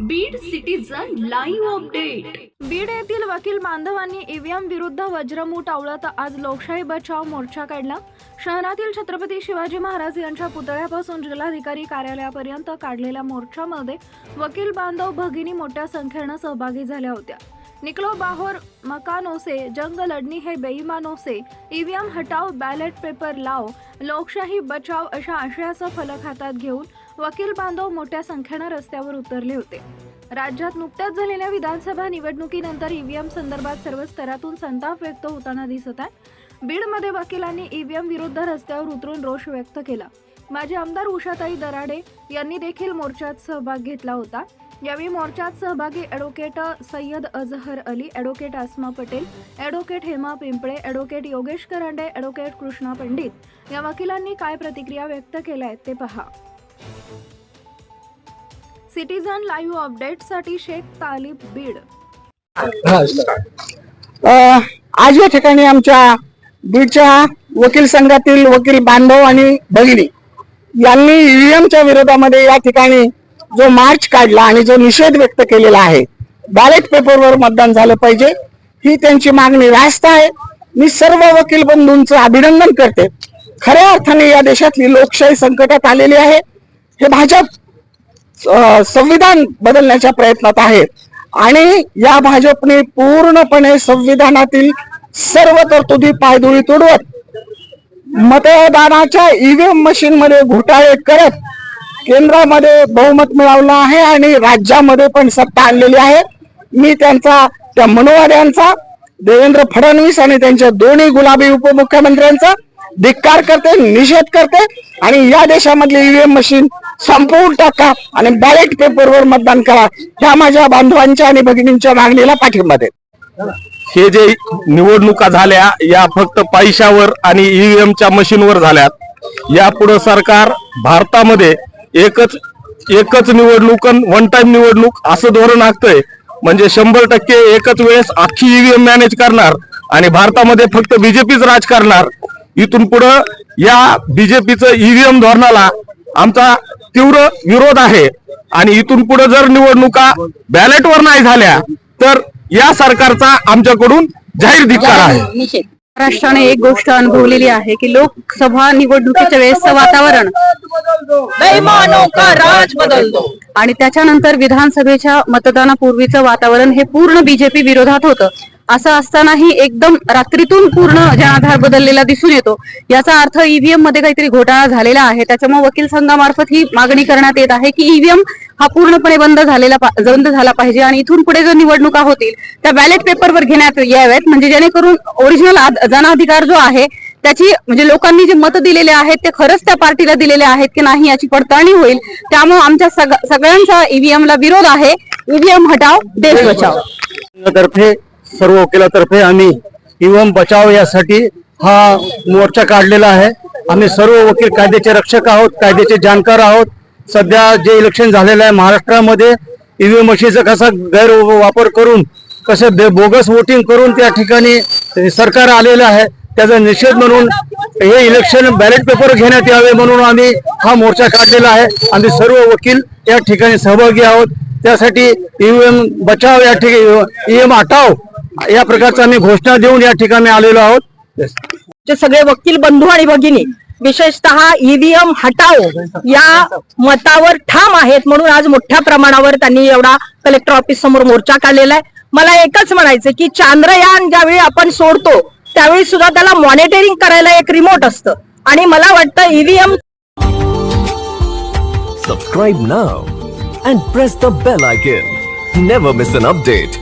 Beed citizen live update Beed येथील वकील बांधवांनी ईव्हीएम विरुद्ध वज्रमूठ आवळत आज लोकशाही बचाव मोर्चा काढला. शहरातील छत्रपती शिवाजी महाराज यांच्या पुतळ्यापासून जिल्हाधिकारी कार्यालयापर्यंत काढलेल्या मोर्चामध्ये वकील बांधव भगिनी मोठ्या संख्येनं सहभागी झाल्या होत्या. निकलो बाहोर मकानों से जंग लड़नी है बेईमानों से। ईव्हीएम हटाव बॅलेट पेपर लाव लोकशाही बचाव अशा आशयाचं फलक हातात घेऊन वकील बांधव मोठ्या संख्येनं रस्त्यावर उतरले होते. राज्यात नुकत्याच झालेल्या विधानसभा निवडणुकीनंतर ईव्हीएम संदर्भात सर्व स्तरातून संताप व्यक्त होताना दिसत आहे बीडमध्ये वकिलांनी ईव्हीएम विरुद्ध रस्त्यावर उतरून रोष व्यक्त केला. माजी आमदार उषाताई दराडे यांनी देखील मोर्चात सहभाग घेतला होता. यावेळी मोर्चात सहभागी advocate Sayyad Azhar Ali advocate Asma Patel advocate Hema Pimple advocate Yogesh Karande advocate Krishna Pandit. या वकिलांनी काय प्रतिक्रिया व्यक्त केल्या आहेत ते पहा. सिटीजन लाईव्ह अपडेटसाठी शेख तालिब बीड. आज या ठिकाणी आमच्या बीडच्या वकील संघातील वकील बांधव आणि भगिनी यांनी ईव्हीएमच्या विरोधामध्ये या ठिकाणी जो मार्च काढला आणि जो निषेध व्यक्त केलेला आहे बॅलेट पेपरवर मतदान झालं पाहिजे ही त्यांची मागणी रास्त आहे. मी सर्व वकील बंधूंचं अभिनंदन करते. खऱ्या अर्थाने या देशातली लोकशाही संकटात आलेली आहे. हे भाजप संविधान बदलण्याच्या प्रयत्नात आहे. आणि या भाजपने पूर्णपणे संविधानातील सर्व तरतुदी पायदुळी तोडवत मतदानाच्या ईव्हीएम मशीन मध्ये घोटाळे करत केंद्रामध्ये बहुमत मिळवलं आहे आणि राज्यामध्ये पण सत्ता आणलेली आहे. मी त्यांचा त्या मनोवाद्यांचा देवेंद्र फडणवीस आणि त्यांच्या दोन्ही गुलाबी उपमुख्यमंत्र्यांचा धिक्कार करते निषेध करते आणि या देशामधली ईव्हीएम मशीन संपवून टाका आणि बॅलेट पेपरवर मतदान करा. ह्या माझ्या बांधवांच्या आणि भगिनींच्या मागणीला पाठिंबा देत. हे जे निवडणुका झाल्या या फक्त पैशावर आणि ईव्हीएमच्या मशीनवर झाल्यात. यापुढे सरकार भारतामध्ये एकच एकच निवडणूक वन टाइम निवडणूक असं धोरण आखतंय. म्हणजे शंभर टक्के एकच वेळेस अख्खी ईव्हीएम मॅनेज करणार आणि भारतामध्ये फक्त बीजेपीच राज करणार. इथून पुढं या बीजेपीचं ईव्हीएम धोरणाला आमचा तीव्र विरोध आहे. आणि इथून पुढे जर निवडणुका बॅलेटवर नाही झाल्या तर या सरकारचा आमच्याकडून जाहीर धिक्कार आहे. महाराष्ट्राने एक गोष्ट अनुभवलेली आहे की लोकसभा निवडणुकीच्या वेळेसचं वातावरण बेईमानों का राज बदल दो आणि त्याच्यानंतर विधानसभेच्या मतदानापूर्वीचं वातावरण हे पूर्ण बीजेपी विरोधात होतं. असं असतानाही एकदम रात्रीतून पूर्ण जनाधार बदललेला दिसून येतो. याचा अर्थ ईव्हीएममध्ये काहीतरी घोटाळा झालेला आहे. त्याच्यामुळे वकील संघामार्फत ही मागणी करण्यात येत आहे की ईव्हीएम हा पूर्णपणे बंद झालेला बंद झाला पाहिजे आणि इथून पुढे जो निवडणुका होतील त्या बॅलेट पेपरवर घेण्यात याव्यात. म्हणजे जेणेकरून ओरिजिनल जनाधिकार जो आहे त्याची म्हणजे लोकांनी जे मत दिलेले आहेत ते खरंच त्या पार्टीला दिलेले आहेत की नाही याची पडताळणी होईल. त्यामुळे आमच्या सग- सगळ्यांचा ईव्हीएम ला विरोध आहे. ईव्हीएम हटाव देश बचाव. तर्फे सर्व वकिलातर्फे आम्ही ईव्हीएम बचाव यासाठी हा मोर्चा काढलेला आहे. आम्ही सर्व वकील कायद्याचे रक्षक आहोत कायद्याचे जाणकार आहोत. सध्या जे इलेक्शन झालेलं आहे महाराष्ट्रामध्ये ईव्हीएम मशीनचा कसा गैरवापर करून कसं बे- बोगस वोटिंग करून त्या ठिकाणी सरकार आलेलं आहे त्याचा निषेध म्हणून हे इलेक्शन बॅलेट पेपर घेण्यात यावे म्हणून आम्ही हा मोर्चा काढलेला आहे. आम्ही सर्व वकील या ठिकाणी सहभागी आहोत. त्यासाठी ईव्हीएम बचाव या ठिकाणी ईव्हीएम हटाव या प्रकारचा आम्ही घोषणा देऊन या ठिकाणी आलेलो आहोत. सगळे वकील बंधू आणि भगिनी विशेषतः ईव्हीएम हटाव या मतावर ठाम आहेत म्हणून आज मोठ्या प्रमाणावर त्यांनी एवढा कलेक्टर ऑफिस समोर मोर्चा काढलेला आहे. मला एकच म्हणायचं की चांद्रयान ज्यावेळी आपण सोडतो त्यावेळी सुद्धा त्याला मॉनिटरिंग करायला एक रिमोट असतं. आणि मला वाटतं EVM subscribe now and press the bell icon never miss an update